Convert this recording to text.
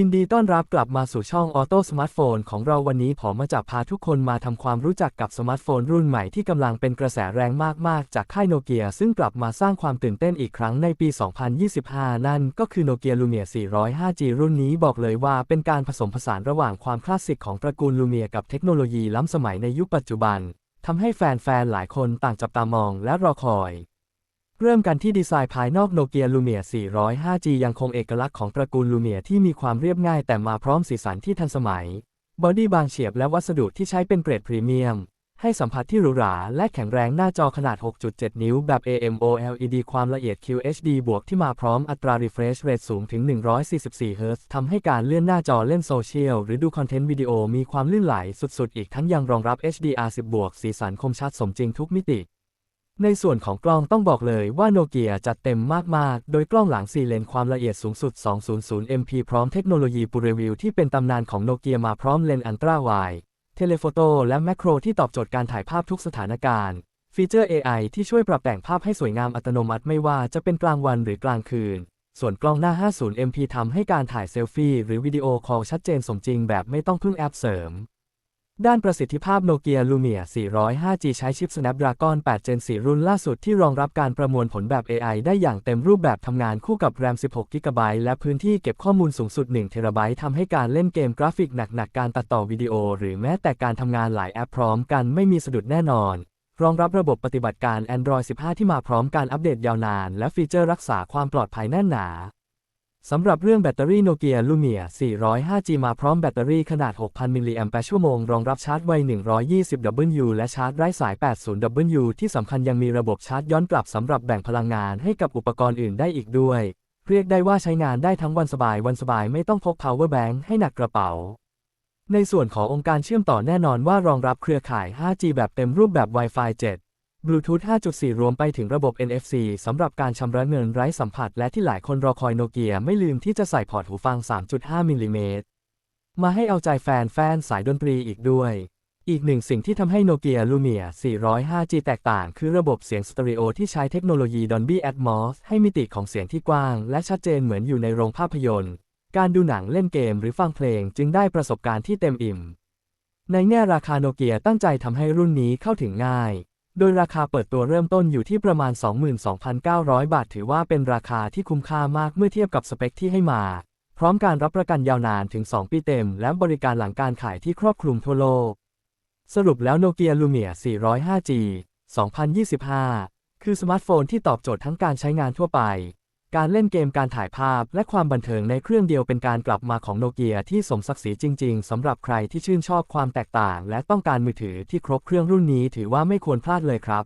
ยินดีต้อนรับกลับมาสู่ช่องออโต้สมาร์ทโฟนของเราวันนี้ผมมาจะพาทุกคนมาทำความรู้จักกับสมาร์ทโฟนรุ่นใหม่ที่กำลังเป็นกระแสแรงมาก ๆ จากค่ายโนเกียซึ่งกลับมาสร้างความตื่นเต้นอีกครั้งในปี 2025 นั่นก็คือโนเกียลูเมีย 405G รุ่นนี้บอกเลยว่าเป็นการผสมผสานระหว่างความคลาสสิกของตระกูลลูเมียกับเทคโนโลยีล้ำสมัยในยุคปัจจุบันทำให้แฟน ๆ หลายคนต่างจับตามองและรอคอย เริ่มกันที่ดีไซน์ภายนอกโนเกียลูเมีย 405G ยังคงเอกลักษณ์ของตระกูลลูเมียที่มีความเรียบง่ายแต่มาพร้อมสีสันที่ทันสมัย บอดี้บางเฉียบและวัสดุที่ใช้เป็นเกรดพรีเมียม ให้สัมผัสที่หรูหราและแข็งแรงหน้าจอขนาด 6.7 นิ้วแบบ AMOLED ความละเอียด QHD บวกที่มาพร้อมอัตรา refresh rate สูงถึง 144 Hz ทำให้การเลื่อนหน้าจอเล่นโซเชียลหรือดูคอนเทนต์วิดีโอมีความลื่นไหลสุดๆ อีกทั้งยังรองรับ HDR10 บวกสีสันคมชัดสมจริงทุกมิติ ในส่วนของกล้องต้องบอกเลยว่าโนเกียจัดเต็มมาก ๆ โดยกล้องหลัง4เลนความละเอียดสูงสุด 200 MP พร้อมเทคโนโลยีปูเรวิวที่เป็นตำนานของโนเกียมาพร้อมเลนส์อันตราไวด์เทเลโฟโต้และแมคโครที่ตอบโจทย์การถ่ายภาพทุกสถานการณ์ ฟีเจอร์ AI ที่ช่วยปรับแต่งภาพให้สวยงามอัตโนมัติไม่ว่าจะเป็นกลางวันหรือกลางคืน ส่วนกล้องหน้า 50 MP ทำให้การถ่ายเซลฟี่หรือวิดีโอคอลชัดเจนสมจริงแบบไม่ต้องพึ่งแอปเสริม ด้านประสิทธิภาพโนเกียลูเมีย 405G ใช้ชิป Snapdragon 8 Gen 4 รุ่นล่าสุดที่รองรับการประมวลผลแบบ AI ได้อย่างเต็มรูปแบบทำงานคู่กับ RAM 16 GB และพื้นที่เก็บข้อมูลสูงสุด 1 TB ทำให้การเล่นเกมกราฟิกหนักๆ การตัดต่อวิดีโอ หรือแม้แต่การทำงานหลายแอปพร้อมกันไม่มีสะดุดแน่นอน รองรับระบบปฏิบัติการ Android 15 ที่มาพร้อมการอัปเดตยาวนาน และฟีเจอร์รักษาความปลอดภัยแน่นหนา สำหรับเรื่องแบตเตอรี่โนเกียลูเมีย 405G มาพร้อมแบตเตอรี่ขนาด 6,000 มิลลิแอมป์ชั่วโมง รองรับชาร์จไว 120W และชาร์จไร้สาย 80W ที่สำคัญยังมีระบบชาร์จย้อนกลับสำหรับแบ่งพลังงานให้กับอุปกรณ์อื่นได้อีกด้วย เรียกได้ว่าใช้งานได้ทั้งวันสบายวันสบายไม่ต้องพก power bank ให้หนักกระเป๋า ในส่วนขององค์การเชื่อมต่อแน่นอนว่ารองรับเครือข่าย 5G แบบเต็มรูปแบบ Wi-Fi 7 Bluetooth 5.4 รวมไปถึงระบบ NFC สำหรับการชำระเงินไร้สัมผัส และที่หลายคนรอคอยโนเกียไม่ลืมที่จะใส่พอร์ตหูฟัง 3.5 มิลลิเมตร มาให้เอาใจแฟนแฟนสายดนตรีอีกด้วย อีกหนึ่งสิ่งที่ทำให้โนเกียลูเมีย 405G แตกต่าง คือระบบเสียงสเตอริโอที่ใช้เทคโนโลยี Dolby Atmos ให้มิติของเสียงที่กว้าง และชัดเจนเหมือนอยู่ในโรงภาพยนตร์ การดูหนังเล่นเกมหรือฟังเพลงจึงได้ประสบการณ์ที่เต็มอิ่ม ในแง่ราคาโนเกียตั้งใจทำให้รุ่นนี้เข้าถึงง่าย โดยราคาเปิดตัวเริ่มต้นอยู่ที่ประมาณ 22,900 บาท ถือว่าเป็นราคาที่คุ้มค่ามากเมื่อเทียบกับสเปคที่ให้มา พร้อมการรับประกันยาวนานถึง 2 ปีเต็ม และบริการหลังการขายที่ครอบคลุมทั่วโลก สรุปแล้วโนเกียลูเมีย 405G 2025 คือสมาร์ทโฟนที่ตอบโจทย์ทั้งการใช้งานทั่วไป การเล่นเกมการถ่ายภาพและความบันเทิงในเครื่องเดียวเป็นการกลับมาของโนเกียที่สมศักดิ์ศรีจริง ๆสำหรับใครที่ชื่นชอบความแตกต่าง และต้องการมือถือที่ครบเครื่องรุ่นนี้ถือว่าไม่ควรพลาดเลยครับ